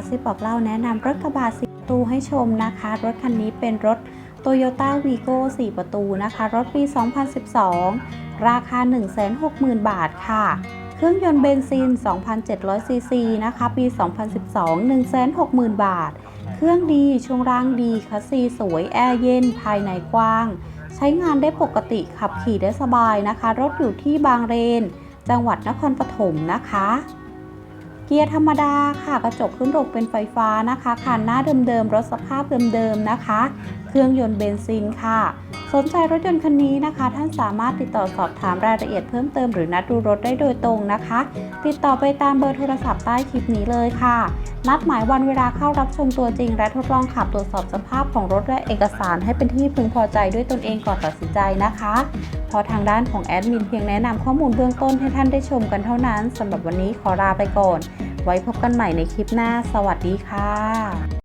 ระซิบบอกเล่าแนะนำรถกระบะสีประตูให้ชมนะคะ รถคันนี้เป็นรถ Toyota Vigo 4 ประตูนะคะ รถปี 2012 ราคา 160,000 บาทค่ะ เครื่องยนต์เบนซิน 2,700 ซีซีนะคะ ปี 2012 160,000 บาท เครื่องดี ช่วงล่างดีคัสซีสวย แอร์เย็น ภายในกว้าง ใช้งานได้ปกติขับขี่ได้สบายนะคะ รถอยู่ที่บางเลนจังหวัดนครปฐมนะคะ เกียร์ธรรมดาค่ะ กระจกขึ้นลงเป็นไฟฟ้านะคะคันหน้าเดิมๆรถสภาพเดิมๆนะคะ เครื่องยนต์เบนซินค่ะ สนใจรถยนต์คันนี้นะคะ ท่านสามารถติดต่อสอบถามรายละเอียดเพิ่มเติมหรือนัดดูรถได้โดยตรงนะคะ ติดต่อไปตามเบอร์โทรศัพท์ใต้คลิปนี้เลยค่ะ นัดหมายวันเวลาเข้ารับชมตัวจริง และทดลองขับตรวจสอบสภาพของรถและเอกสารให้เป็นที่พึงพอใจด้วยตนเองก่อนตัดสินใจนะคะเพราะทางด้านของแอดมินเพียงแนะนำข้อมูลเบื้องต้นให้ท่านได้ชมกันเท่านั้นสำหรับวันนี้ขอลาไปก่อน ไว้พบกันใหม่ในคลิปหน้า สวัสดีค่ะ